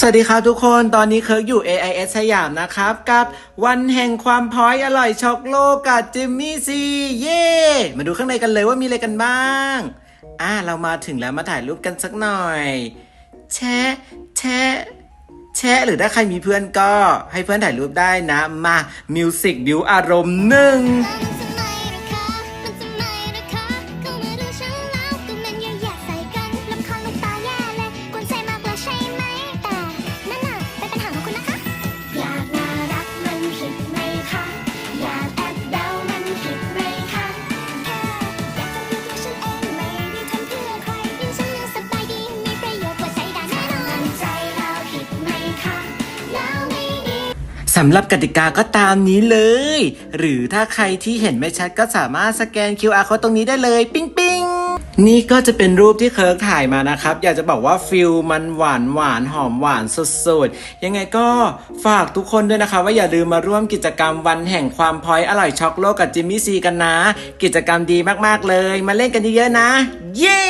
สวัสดีครับทุกคน ตอนนี้เคิร์กอยู่ AIS สยามนะครับ กับวันแห่งความพ้อยอร่อยช็อกโลกกับจิมมี่ซี เย่มาดูข้างในกันเลยว่ามีอะไรกันบ้าง อ่าเรามาถึงแล้วมาถ่ายรูปกันสักหน่อย แชะแชะแชะหรือถ้าใครมีเพื่อนก็ให้เพื่อนถ่ายรูปได้นะ มามิวสิกบิวอารมณ์หนึ่ง สำหรับกติกาก็ตามนี้เลย หรือถ้าใครที่เห็นไม่ชัดก็สามารถสแกน QR code ตรงนี้ได้เลย ปิ๊งปิ๊งนี่ก็จะเป็นรูปที่เคิร์กถ่ายมานะครับ อยากจะบอกว่าฟิลมันหวานหวานหอมหวานสุดๆ ยังไงก็ฝากทุกคนด้วยนะคะ ว่าอย่าลืมมาร่วมกิจกรรมวันแห่งความพอยอร่อยช็อกโลกกับจิมมี่ซีกันนะ กิจกรรมดีมากๆเลย มาเล่นกันเยอะๆนะ เย้